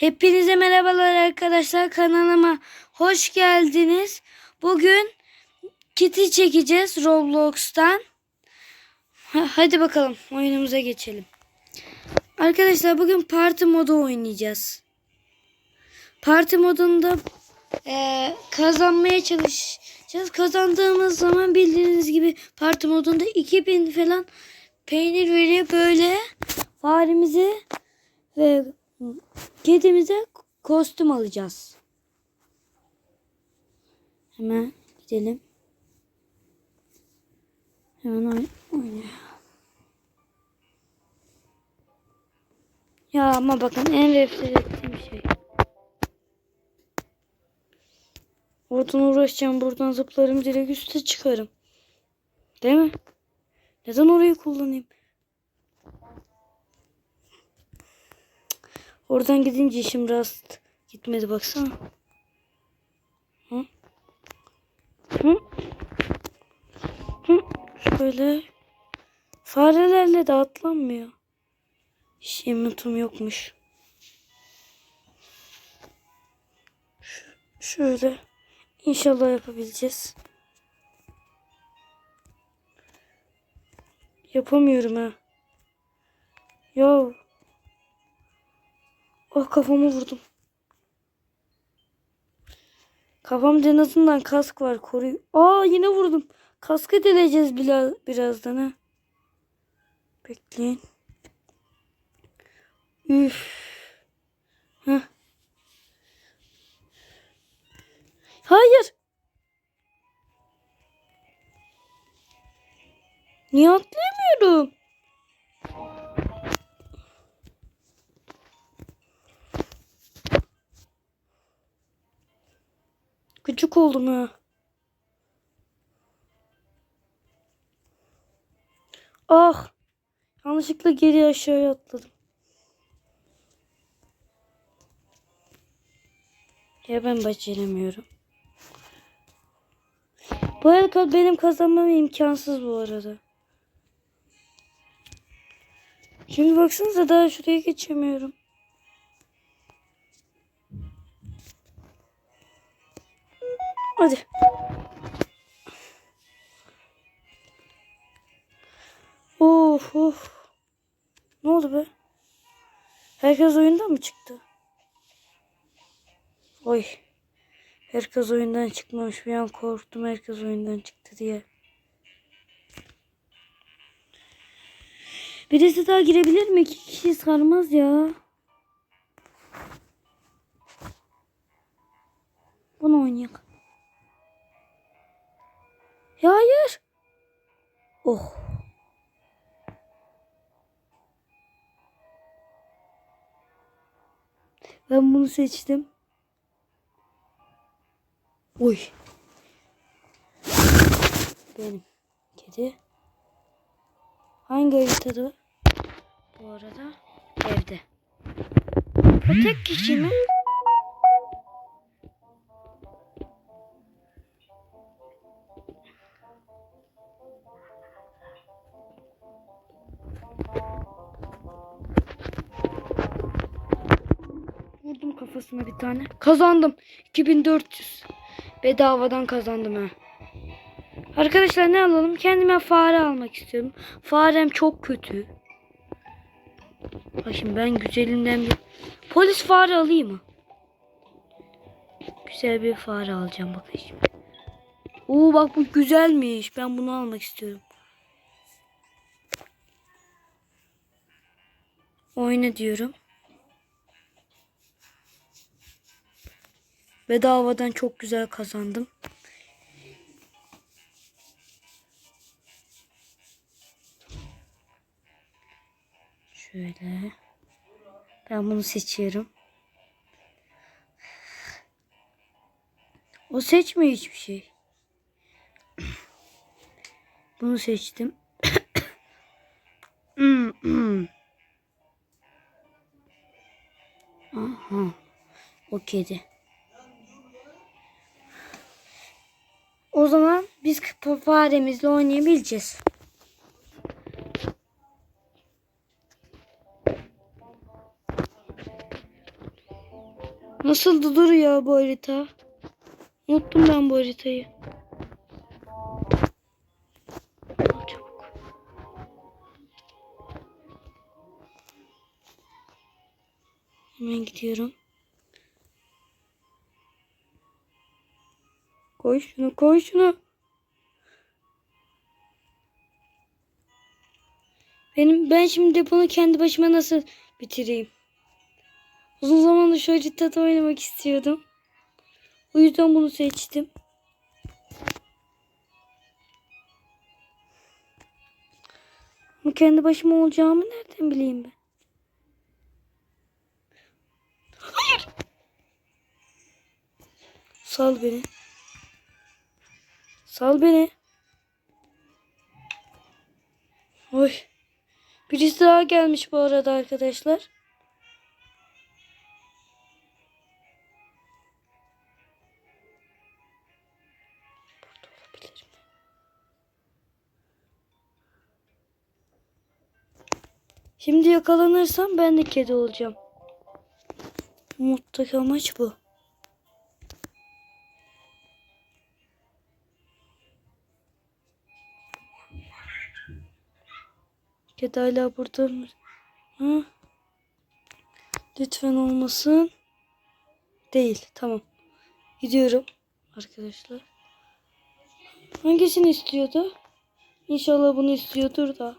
Hepinize merhabalar arkadaşlar kanalıma hoş geldiniz. Bugün Kitty çekeceğiz Roblox'tan. Ha- Hadi bakalım oyunumuza geçelim. Arkadaşlar bugün parti modu oynayacağız. Parti modunda eee, kazanmaya çalışacağız. Kazandığımız zaman bildiğiniz gibi parti modunda 2000 falan peynir veriyor böyle faremizi ve kedimize kostüm alacağız. Hemen gidelim. Hemen oyn oynayalım. Ya ama bakın en nefret ettiğim şey. Oradan uğraşacağım. Buradan zıplarım. Direkt üste çıkarım. Değil mi? Neden orayı kullanayım? Oradan gidince işim rast gitmedi baksana. Hı? Hı? Hı? Şöyle. Farelerle de atlanmıyor. Hiç inventum yokmuş. Ş- şöyle. İnşallah yapabileceğiz. Yapamıyorum ha. Ya Ah kafamı vurdum. Kafamda en azından kask var koruyor. Aa yine vurdum. Kaskı deleceğiz biraz, birazdan ha. Bekleyin. Üf. Heh. Hayır. Niye atlayamıyorum? Gıcık oldum ha. Ah. Yanlışlıkla geri aşağıya atladım. Ya ben beceremiyorum. Bu arada benim kazanmam imkansız bu arada. Şimdi baksanıza daha şuraya geçemiyorum. Hadi. Of of. Ne oldu be? Herkes oyundan mı çıktı? Oy. Herkes oyundan çıkmamış. Bir an korktum herkes oyundan çıktı diye. Birisi daha girebilir mi? İki kişi sarmaz ya. Bunu oynayalım. Ya hayır. Oh. Ben bunu seçtim. Oy. Benim kedi. Hangi haritada? Bu arada evde. O tek kişi mi? Vurdum kafasına bir tane. Kazandım. 2400. Bedavadan kazandım ha. Arkadaşlar ne alalım? Kendime fare almak istiyorum. Farem çok kötü. Bak şimdi ben güzelinden bir polis fare alayım mı? Güzel bir fare alacağım bakın şimdi. Oo bak bu güzelmiş. Ben bunu almak istiyorum. Oyna diyorum. Bedavadan çok güzel kazandım. Şöyle. Ben bunu seçiyorum. O seçmiyor hiçbir şey. Bunu seçtim. Aha. O kedi. O zaman biz faremizle oynayabileceğiz. Nasıldı dur ya bu harita? Unuttum ben bu haritayı. Hemen gidiyorum. Koy şunu, koy şunu. Benim ben şimdi bunu kendi başıma nasıl bitireyim? Uzun zamandır şu haritada oynamak istiyordum. O yüzden bunu seçtim. Ama kendi başıma olacağımı nereden bileyim ben? Hayır. Sal beni. Sal beni. Oy. Birisi daha gelmiş bu arada arkadaşlar. Şimdi yakalanırsam ben de kedi olacağım. Umuttaki amaç bu. Kedi hala burada mı? Ha? Lütfen olmasın. Değil. Tamam. Gidiyorum arkadaşlar. Hangisini istiyordu? İnşallah bunu istiyordur da.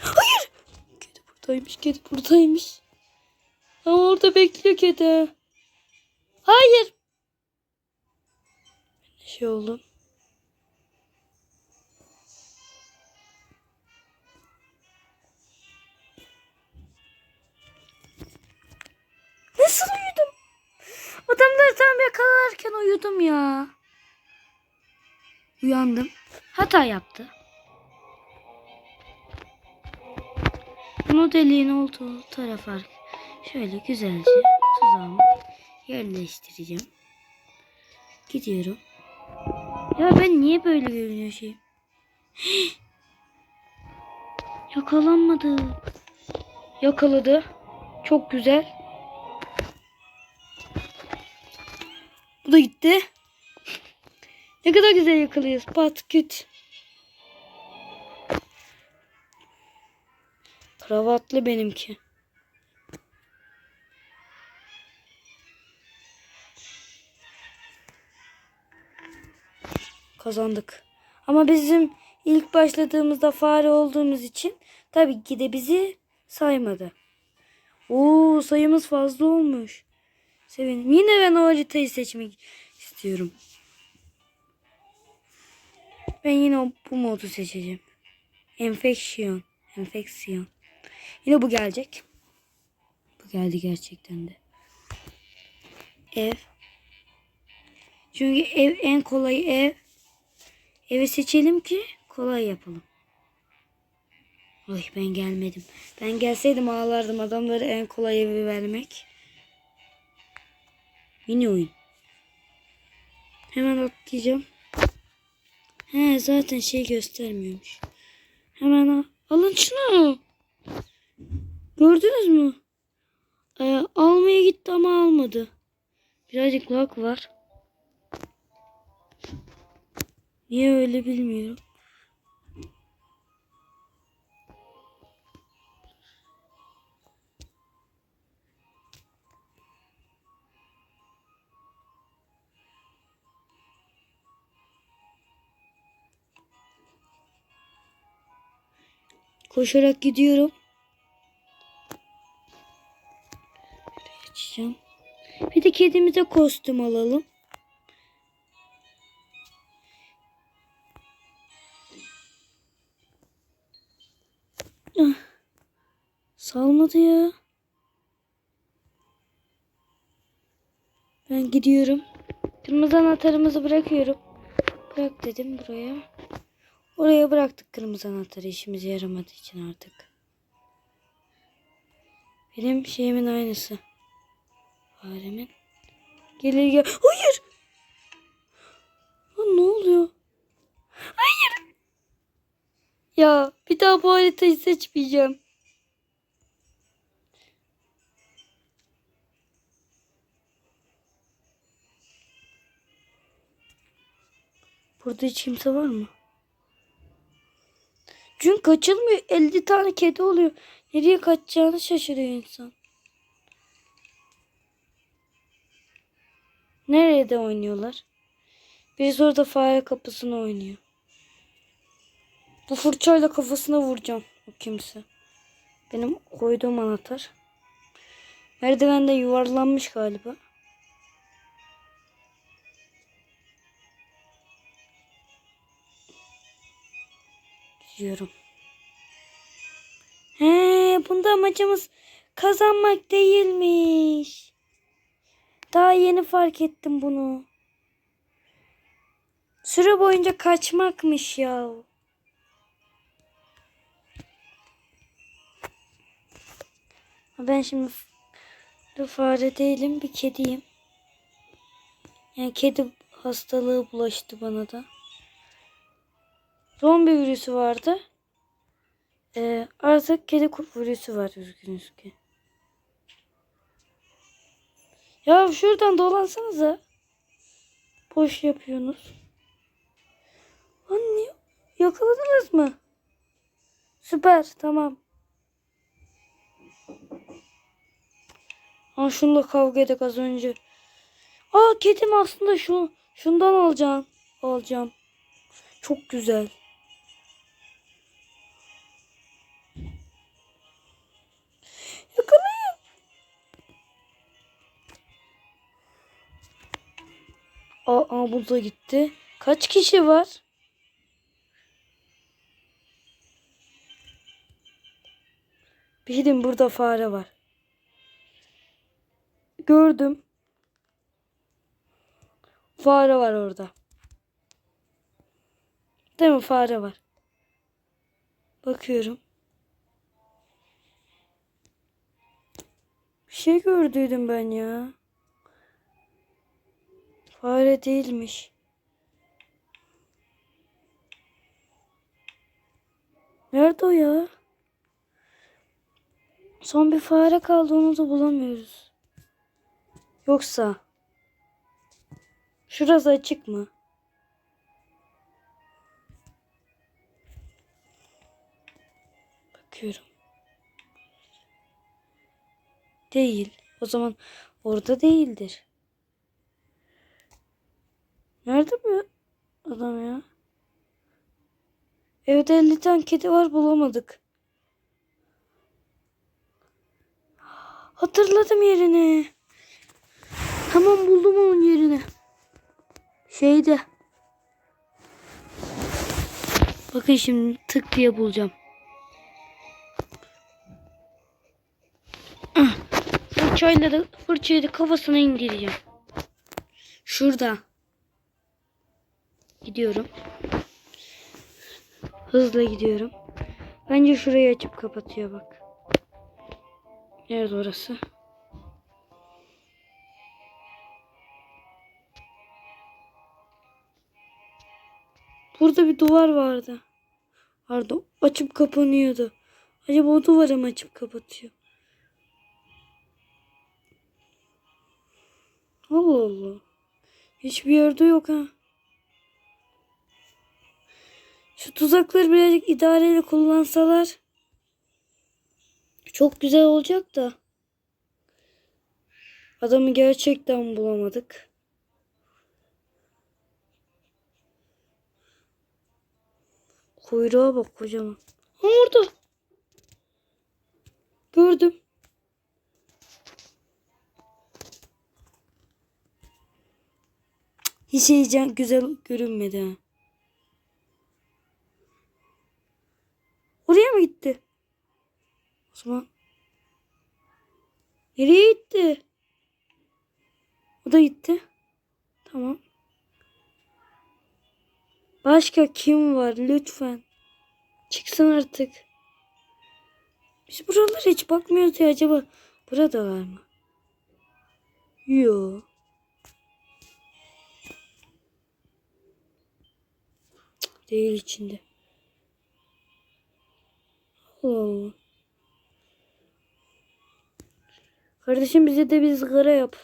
Hayır. Kedi buradaymış. Kedi buradaymış. Ama orada bekliyor kedi. Hayır. Şey oldu. Adamları tam yakalarken uyudum ya. Uyandım. Hata yaptı. Bunu deliğin olduğu tarafa şöyle güzelce tuzağımı yerleştireceğim. Gidiyorum. Ya ben niye böyle görünüyor şey? Yakalanmadı. Yakaladı. Çok güzel. Bu da gitti. Ne kadar güzel yakalıyoruz. Pat küt. Kravatlı benimki. Kazandık. Ama bizim ilk başladığımızda fare olduğumuz için tabii ki de bizi saymadı. Oo sayımız fazla olmuş. Sevindim. Yine ben o haritayı seçmek istiyorum. Ben yine bu modu seçeceğim. Enfeksiyon. Enfeksiyon. Yine bu gelecek. Bu geldi gerçekten de. Ev. Çünkü ev en kolay ev. Evi seçelim ki kolay yapalım. Ay ben gelmedim. Ben gelseydim ağlardım adamları en kolay evi vermek. Mini oyun. Hemen atlayacağım. He zaten şey göstermiyormuş. Hemen al. Alın şunu. Gördünüz mü? Ee, almaya gitti ama almadı. Birazcık lag var. Niye öyle bilmiyorum. Koşarak gidiyorum. Açacağım. Bir de kedimize kostüm alalım. Ah. Salmadı ya. Ben gidiyorum. Kırmızı anahtarımızı bırakıyorum. Bırak dedim buraya. Oraya bıraktık kırmızı anahtarı işimize yaramadığı için artık. Benim şeyimin aynısı. Faremin. Gelir gel. Hayır. Lan ne oluyor? Hayır. Ya bir daha bu haritayı seçmeyeceğim. Burada hiç kimse var mı? Çünkü kaçılmıyor. 50 tane kedi oluyor. Nereye kaçacağını şaşırıyor insan. Nerede oynuyorlar? Birisi orada fare kapısını oynuyor. Bu fırçayla kafasına vuracağım o kimse. Benim koyduğum anahtar. Merdivende yuvarlanmış galiba. Gidiyorum. He, bunda amacımız kazanmak değilmiş. Daha yeni fark ettim bunu. Süre boyunca kaçmakmış ya. Ben şimdi f- fare değilim bir kediyim. Yani kedi hastalığı bulaştı bana da. Zombi virüsü vardı. Ee, artık kedi kurt virüsü var üzgünüz ki. Ya şuradan dolansanıza. Boş yapıyorsunuz. Anne yakaladınız mı? Süper tamam. Ha şununla kavga edek az önce. Aa kedim aslında şu şundan alacağım. Alacağım. Çok güzel. Aa, bu da gitti. Kaç kişi var? Bildim burada fare var. Gördüm. Fare var orada. Değil mi fare var. Bakıyorum. Bir şey gördüydüm ben ya. Fare değilmiş. Nerede o ya? Son bir fare kaldı onu da bulamıyoruz. Yoksa şurası açık mı? Bakıyorum. Değil. O zaman orada değildir. Nerede bu adam ya? Evde 50 tane kedi var bulamadık. Hatırladım yerini. Tamam buldum onun yerini. Şeyde. Bakın şimdi tık diye bulacağım. Fırçayla da fırçayı da kafasına indireceğim. Şurada. Gidiyorum. Hızla gidiyorum. Bence şurayı açıp kapatıyor bak. Nerede orası? Burada bir duvar vardı. Vardı. Açıp kapanıyordu. Acaba o duvarı mı açıp kapatıyor? Allah Allah. Hiçbir yerde yok ha. Şu tuzakları birazcık idareyle kullansalar çok güzel olacak da. Adamı gerçekten bulamadık. Kuyruğa bak kocaman. Ha orada. Gördüm. Hiç heyecan güzel görünmedi ha. Oraya mı gitti? O zaman nereye gitti? O da gitti. Tamam. Başka kim var lütfen? Çıksın artık. Biz buralara hiç bakmıyoruz ya acaba buradalar mı? Yo. Değil içinde. Hmm. Kardeşim bize de bir zıgara yap.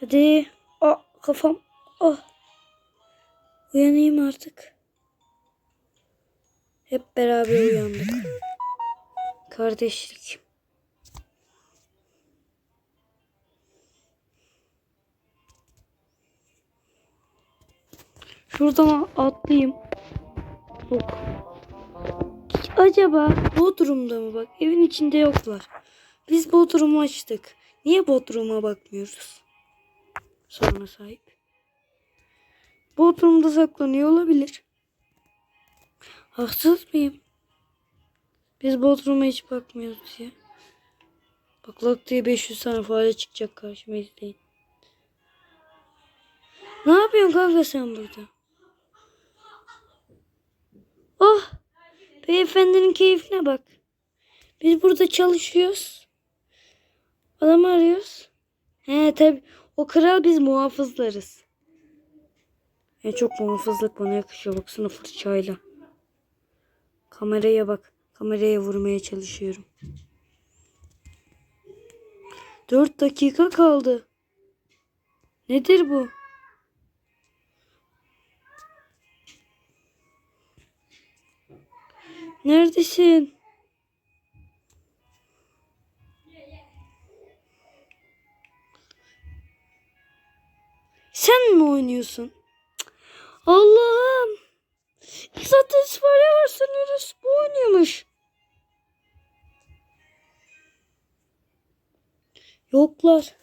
Hadi. Aa, kafam. Oh. Uyanayım artık. Hep beraber uyandık. Kardeşlik. Şuradan atlayayım. Yok. Acaba Bodrum'da mı bak? Evin içinde yoklar. Biz Bodrum'u açtık. Niye Bodrum'a bakmıyoruz? Soruna sahip. Bodrum'da saklanıyor olabilir. Haksız mıyım? Biz Bodrum'a hiç bakmıyoruz ya. Bak lak diye 500 tane fare çıkacak karşıma izleyin. Ne yapıyorsun kanka sen burada? Oh! Beyefendinin keyfine bak. Biz burada çalışıyoruz. Adamı arıyoruz. He tabi o kral biz muhafızlarız. En çok muhafızlık bana yakışıyor. Baksana fırçayla. Kameraya bak. Kameraya vurmaya çalışıyorum. Dört dakika kaldı. Nedir bu? Neredesin? Sen mi oynuyorsun? Allah'ım. Zaten İspanya var sanıyoruz. Bu oynuyormuş. Yoklar.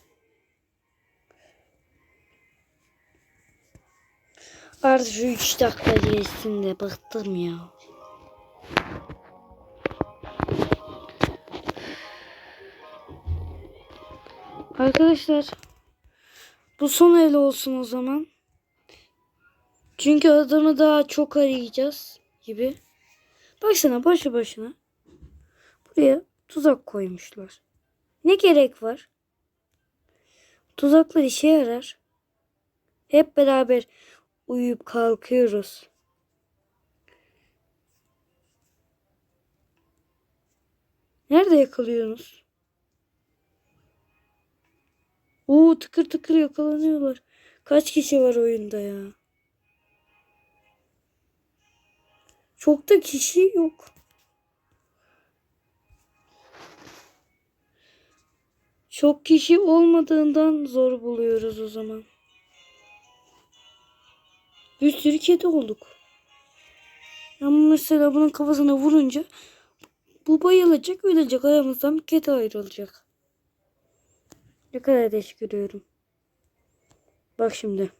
Artık şu üç dakika geçsin de bıktım ya. Arkadaşlar bu son el olsun o zaman. Çünkü adamı daha çok arayacağız gibi. Baksana boşu boşuna. Buraya tuzak koymuşlar. Ne gerek var? Tuzaklar işe yarar. Hep beraber uyuyup kalkıyoruz. Nerede yakalıyorsunuz? Oo tıkır tıkır yakalanıyorlar. Kaç kişi var oyunda ya? Çok da kişi yok. Çok kişi olmadığından zor buluyoruz o zaman. Bir sürü kedi olduk. Ama mesela bunun kafasına vurunca bu bayılacak, ölecek. Aramızdan bir kedi ayrılacak. Ne kadar değişik görüyorum. Bak şimdi.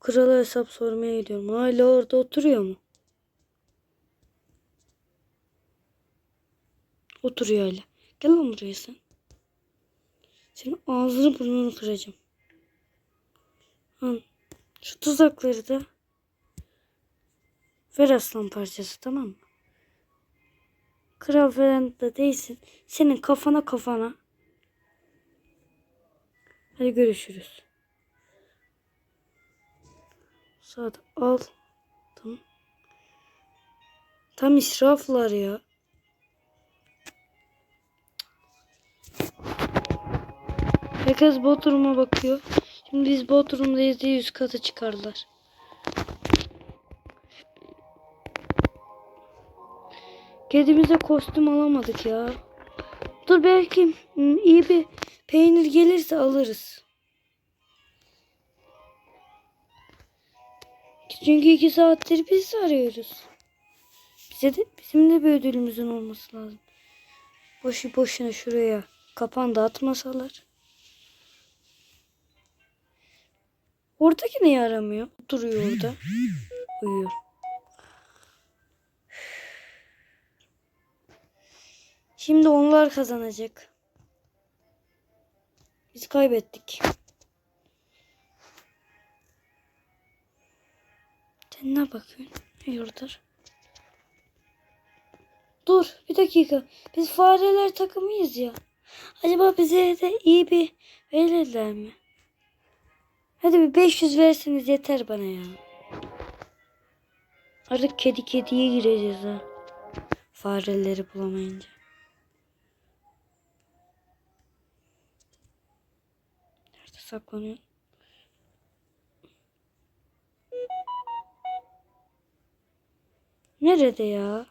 Krala hesap sormaya gidiyorum. Hala orada oturuyor mu? Oturuyor hala. Gel lan buraya sen. Senin ağzını burnunu kıracağım. Al. Şu tuzakları da ver aslan parçası tamam mı? Kral falan değilsin. Senin kafana kafana. Hadi görüşürüz. Saat al. Tamam. Tam israflar ya. Herkes Bodrum'a bakıyor. Şimdi biz Bodrum'dayız diye yüz kata çıkarlar. Kedimize kostüm alamadık ya. Dur belki iyi bir peynir gelirse alırız. Çünkü iki saattir biz arıyoruz. Bize de bizim de bir ödülümüzün olması lazım. Boşu boşuna şuraya kapan dağıtmasalar. Oradaki ne yaramıyor? Duruyor orada. Uyuyor. Şimdi onlar kazanacak. Biz kaybettik. Sen ne bakıyorsun? Hayırdır? Dur bir dakika. Biz fareler takımıyız ya. Acaba bize de iyi bir verirler mi? Hadi bir 500 verseniz yeter bana ya. Artık kedi kediye gireceğiz ha. Fareleri bulamayınca. Nerede saklanıyor? Nerede ya?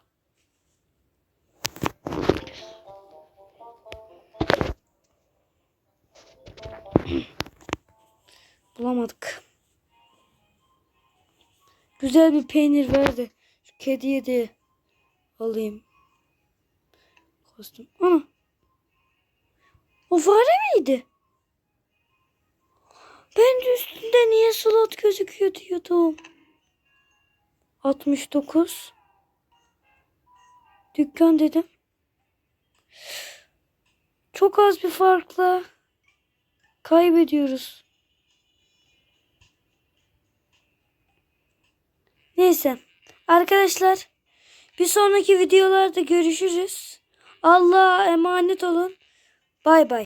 Bulamadık. Güzel bir peynir verdi. Şu kediye de alayım. Kostüm. Ana. O fare miydi? Ben de üstünde niye slot gözüküyor diyordum. 69. Dükkan dedim. Çok az bir farkla kaybediyoruz. Neyse. Arkadaşlar bir sonraki videolarda görüşürüz. Allah'a emanet olun. Bay bay.